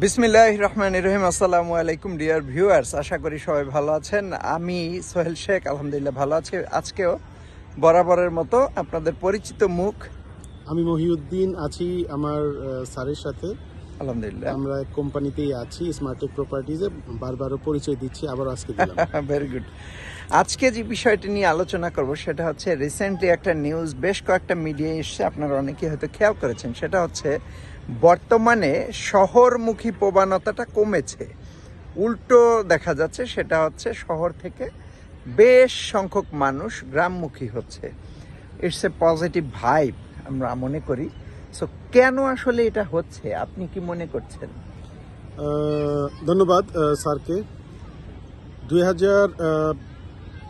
বিসমিল্লাহ রহমান রহিম। আসসালামু আলাইকুম, ডিয়ার ভিউয়ার্স। আশা করি সবাই ভালো আছেন। আমি সোহেল শেখ, আলহামদুলিল্লাহ ভালো আছি। আজকেও বরাবরের মতো আপনাদের পরিচিত মুখ। আমি মহিউদ্দিন আছি আমার স্যারের সাথে। আলহামদুলিল্লাহ। আমরা কোম্পানিতেই আছি স্মার্টেক প্রপার্টিজে বারবারও পরিচয় দিচ্ছি আবার আজকে দিলাম। ভেরি গুড আজকে যে বিষয়টি নিয়ে আলোচনা করব সেটা হচ্ছে রিসেন্টলি একটা নিউজ বেশ কয়েকটা মিডিয়া এসছে আপনারা অনেকেই হয়তো খেয়াল করেছেন। সেটা হচ্ছে বর্তমানে শহরমুখী প্রবণতাটা কমেছে। উল্টো দেখা যাচ্ছে সেটা হচ্ছে শহর থেকে বেশ সংখ্যক মানুষ গ্রামমুখী হচ্ছে। ইটস এ পজিটিভ ভাইব আমরা মনে করি। সো কেন আসলে এটা হচ্ছে? আপনি কি মনে করছেন? ধন্যবাদ স্যারকে। দুই হাজার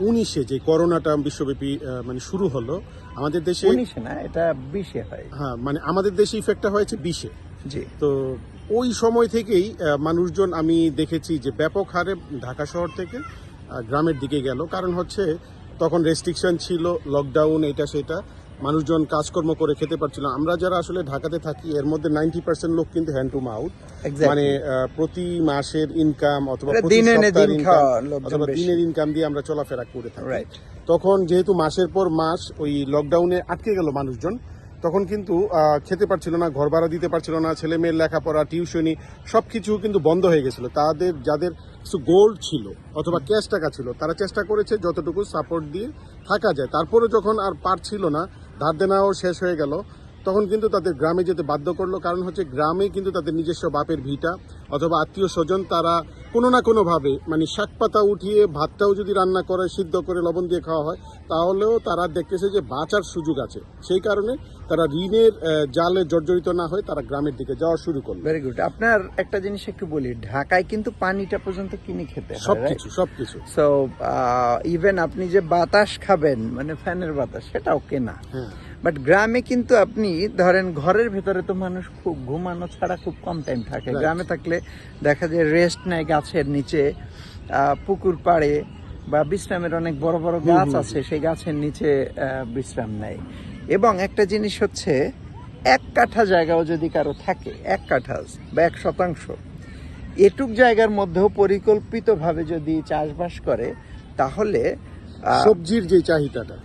উনিশে যে করোনাটা বিশ্বব্যাপী মানে শুরু হলো আমাদের দেশে উনিশে না এটা বিশে হয়। হ্যাঁ মানে আমাদের দেশে ইফেক্টটা হয়েছে বিশে। জি। তো ওই সময় থেকেই মানুষজন আমি দেখেছি যে ব্যাপক হারে ঢাকা শহর থেকে গ্রামের দিকে গেল। কারণ হচ্ছে তখন রেস্ট্রিকশন ছিল লকডাউন এটা সেটা। মানুষজন কাজকর্ম করে খেতে পারছিল আমরা যারা আসলে ঢাকাতে থাকি এর মধ্যে নাইনটি পার্সেন্ট লোক কিন্তু হ্যান্ড টু মাউথ মানে প্রতি মাসের ইনকাম অথবা অথবা দিনের ইনকাম দিয়ে আমরা চলাফেরা করে থাকি। তখন যেহেতু মাসের পর মাস ওই লকডাউনে আটকে গেল মানুষজন তখন কিন্তু খেতে পারছিল না ঘর ভাড়া দিতে পারছিল না ছেলে মেয়ের লেখাপড়া টিউশনি সবকিছু কিন্তু বন্ধ হয়ে গেছিল। তাদের যাদের কিছু গোল্ড ছিল অথবা ক্যাশ টাকা ছিল তারা চেষ্টা করেছে যতটুকু সাপোর্ট দিয়ে থাকা যায়। তারপরে যখন আর পারছিল না ধার দেনাও শেষ হয়ে গেল। তখন কিন্তু তাদের গ্রামে যেতে বাধ্য করল। কারণ হচ্ছে গ্রামে কিন্তু তাদের নিজস্ব বাপের ভিটা অথবা আত্মীয় স্বজন তারা কোনো না কোনোভাবে মানে শাক পাতা উঠিয়ে ভাতটাও যদি রান্না করে সিদ্ধ করে লবণ দিয়ে খাওয়া হয় তাহলেও তারা দেখতেছে যে বাঁচার সুযোগ আছে। সেই কারণে তারা ঋণের জালে জর্জরিত না হয়ে তারা গ্রামের দিকে যাওয়া শুরু করল। ভেরি গুড আপনার একটা জিনিস একটু বলি ঢাকায় কিন্তু পানিটা পর্যন্ত কিনে খেতে সবকিছু সবকিছু। সো ইভেন আপনি যে বাতাস খাবেন মানে ফ্যানের বাতাস সেটাও কেনা। হ্যাঁ। বাট গ্রামে কিন্তু আপনি ধরেন ঘরের ভেতরে তো মানুষ খুব ঘুমানো ছাড়া খুব কম টাইম থাকে। গ্রামে থাকলে দেখা যায় রেস্ট নেয় গাছের নিচে পুকুর পাড়ে বা বিশ্রামের অনেক বড় বড় গাছ আছে সেই গাছের নিচে বিশ্রাম নেয়। এবং একটা জিনিস হচ্ছে এক কাঠা জায়গাও যদি কারও থাকে এক কাঠা বা এক শতাংশ এটুক জায়গার মধ্যেও পরিকল্পিতভাবে যদি চাষবাস করে তাহলে সবজির যে চাহিদাটা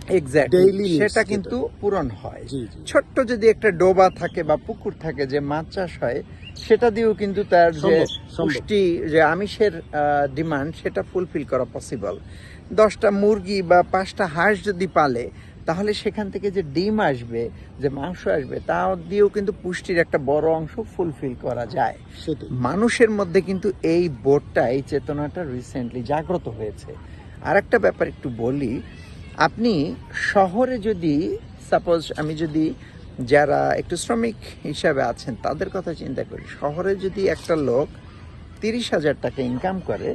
সেটা কিন্তু পূরণ হয়। ছোট্ট যদি একটা ডোবা থাকে বা পুকুর থাকে যে মাছ চাষ হয় সেটা দিয়েও কিন্তু তার যে। পুষ্টি যে আমিষের ডিমান্ড সেটা ফুলফিল করা পসিবল দশটা মুরগি বা পাঁচটা হাঁস যদি পালে তাহলে সেখান থেকে যে ডিম আসবে যে মাংস আসবে তা দিয়েও কিন্তু পুষ্টির একটা বড় অংশ ফুলফিল করা যায়। মানুষের মধ্যে কিন্তু এই বোর্ডটা এই চেতনাটা রিসেন্টলি জাগ্রত হয়েছে। আর একটা ব্যাপার একটু বলি। আপনি শহরে যদি সাপোজ আমি যদি যারা একটু শ্রমিক হিসাবে আছেন তাদের কথা চিন্তা করি। শহরে যদি একটা লোক তিরিশ হাজার টাকা ইনকাম করে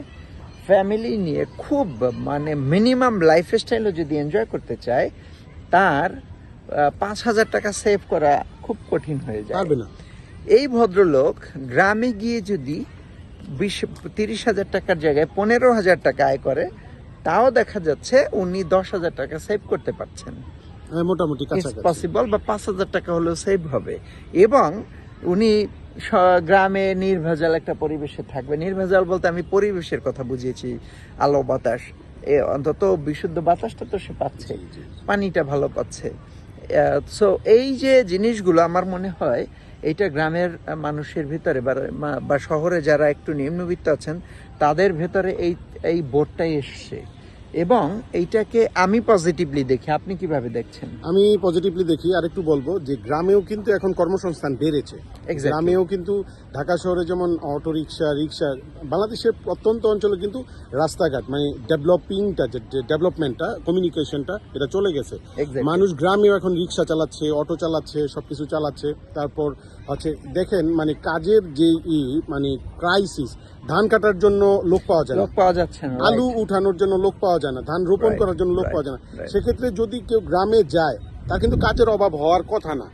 ফ্যামিলি নিয়ে খুব মানে মিনিমাম লাইফস্টাইলও যদি এনজয় করতে চায় তার পাঁচ হাজার টাকা সেভ করা খুব কঠিন হয়ে যায়। এই ভদ্রলোক গ্রামে গিয়ে যদি বিশ তিরিশ হাজার টাকার জায়গায় পনেরো হাজার টাকা আয় করে তাও দেখা যাচ্ছে উনি দশ হাজার টাকা সেভ করতে পারছেন। হ্যাঁ, মোটামুটি পসিবল বা পাঁচ হাজার টাকা হলেও সেভ হবে। এবং উনি গ্রামে নির্ভেজাল একটা পরিবেশে থাকবে। নির্ভেজাল বলতে আমি পরিবেশের কথা বুঝিয়েছি আলো বাতাস। এ অন্তত বিশুদ্ধ বাতাসটা তো সে পাচ্ছে। পানিটা ভালো পাচ্ছে। সো এই যে জিনিসগুলো আমার মনে হয় এটা গ্রামের মানুষের ভিতরে বা শহরে যারা একটু নিম্নবিত্ত আছেন তাদের ভেতরে এই এই বোর্ডটাই এসছে। এবং এইটাকে আমি পজিটিভলি দেখি। আপনি কীভাবে দেখছেন? আমি পজিটিভলি দেখি। আর একটু বলব যে গ্রামেও কিন্তু এখন কর্মসংস্থান বেড়েছে. গ্রামেও কিন্তু ঢাকা শহরে যেমন অটো রিক্সা রিক্সা বাংলাদেশের প্রত্যন্ত অঞ্চলে কিন্তু রাস্তাঘাট মানে ডেভেলপিংটা যে ডেভেলপমেন্টটা কমিউনিকেশনটা এটা চলে গেছে. মানুষ গ্রামেও এখন রিক্সা চালাচ্ছে অটো চালাচ্ছে সবকিছু চালাচ্ছে। তারপর হচ্ছে দেখেন মানে কাজের যে ই মানে ক্রাইসিস ধান কাটার জন্য লোক পাওয়া যায় না। লোক পাওয়া যাচ্ছে না আলু উঠানোর জন্য লোক পাওয়া যায় না ধান রোপণ করার জন্য লোক পাওয়া যায় না। সেক্ষেত্রে যদি কেউ গ্রামে যায় তার কিন্তু কাজের অভাব হওয়ার কথা না।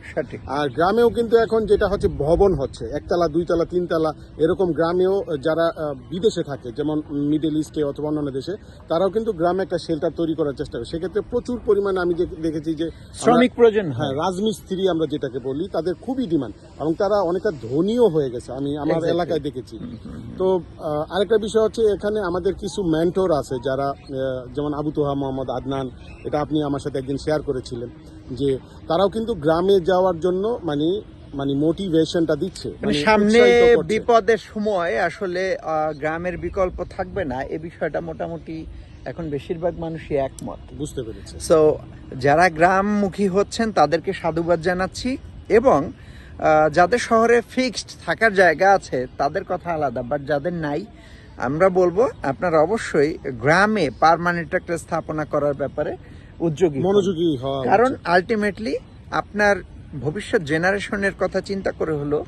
আর গ্রামেও কিন্তু এখন যেটা হচ্ছে ভবন হচ্ছে। একতলা দুইতলা তিনতলা এরকম গ্রামেও যারা বিদেশে থাকে যেমন মিডল ইস্টে অথবা অন্যান্য দেশে তারাও কিন্তু গ্রামে একটা শেল্টার তৈরি করার চেষ্টা করে। সেক্ষেত্রে প্রচুর পরিমাণে আমি দেখেছি যে শ্রমিক প্রয়োজন হ্যাঁ। রাজমিস্ত্রি আমরা যেটাকে বলি তাদের খুবই ডিমান্ড। এবং তারা অনেকটা ধনীও হয়ে গেছে আমি আমার এলাকায় দেখেছি। তো আরেকটা বিষয় হচ্ছে এখানে আমাদের কিছু মেন্টর আছে যারা যেমন আবু তোহা মোহাম্মদ আদনান এটা আপনি আমার সাথে একদিন শেয়ার করেছিলেন। যে তারাও কিন্তু গ্রামে যাওয়ার জন্য মানে মানে মোটিভেশনটা দিচ্ছে। মানে মানে সামনে বিপদের সময় আসলে গ্রামের বিকল্প থাকবে না। এ বিষয়টা মোটামুটি এখন বেশিরভাগ মানুষই একমত। বুঝতে পেরেছে। সো যারা গ্রামমুখী হচ্ছেন তাদেরকে সাধুবাদ জানাচ্ছি এবং যাদের শহরে ফিক্সড থাকার জায়গা আছে তাদের কথা আলাদা বাট যাদের নাই আমরা বলব আপনারা অবশ্যই গ্রামে পারমানেন্ট একটা স্থাপনা করার ব্যাপারে উদ্যোগী মনোযোগী কারণ। আলটিমেটলি আপনার ভবিষ্যৎ জেনারেশনের কথা চিন্তা করে হলো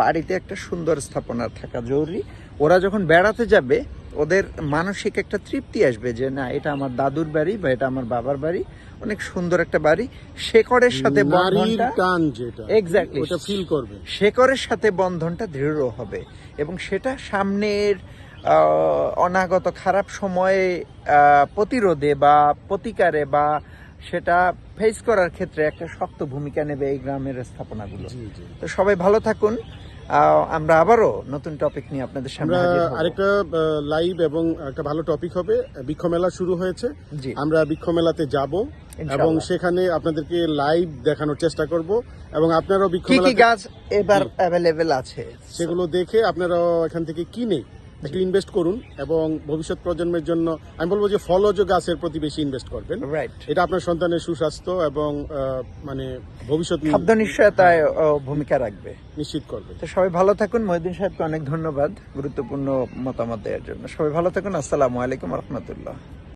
বাড়িতে একটা সুন্দর স্থাপনা থাকা জরুরি। ওরা যখন বেড়াতে যাবে ওদের মানসিক একটা তৃপ্তি আসবে যে না এটা আমার দাদুর বাড়ি বা এটা আমার বাবার বাড়ি। অনেক সুন্দর একটা বাড়ি। শেকড়ের সাথে করবে। শেকড়ের সাথে বন্ধনটা দৃঢ় হবে এবং সেটা সামনের অনাগত খারাপ সময়ে প্রতিরোধে বা প্রতিকারে বা সেটা ফেস করার ক্ষেত্রে একটা শক্ত ভূমিকা নেবে এই গ্রামের স্থাপনাগুলো। তো সবাই ভালো থাকুন। আমরা আবারও নতুন টপিক নিয়ে আপনাদের সামনে। আরেকটা লাইভ এবং একটা ভালো টপিক হবে বৃক্ষ মেলা শুরু হয়েছে। জি। আমরা বৃক্ষ মেলাতে যাব এবং সেখানে আপনাদেরকে লাইভ দেখানোর চেষ্টা করব এবং আপনারাও বৃক্ষ কি গাছ এবার অ্যাভেলেবেল আছে? সেগুলো দেখে আপনারাও এখান থেকে কিনে একটু ইনভেস্ট করুন এবং ভবিষ্যৎ প্রজন্মের জন্য আমি বলব যে ফলজ গাছের প্রতি বেশি ইনভেস্ট করবেন। রাইট এটা আপনার সন্তানের সুস্বাস্থ্য এবং মানে ভবিষ্যৎ খাদ্য নিশ্চয়তায় ভূমিকা রাখবে। নিশ্চিত করবে তো সবাই ভালো থাকুন। মহিদিন সাহেবকে অনেক ধন্যবাদ। গুরুত্বপূর্ণ মতামত দেওয়ার জন্য। সবাই ভালো থাকুন। আসসালামু আলাইকুম রহমতুল্লাহ।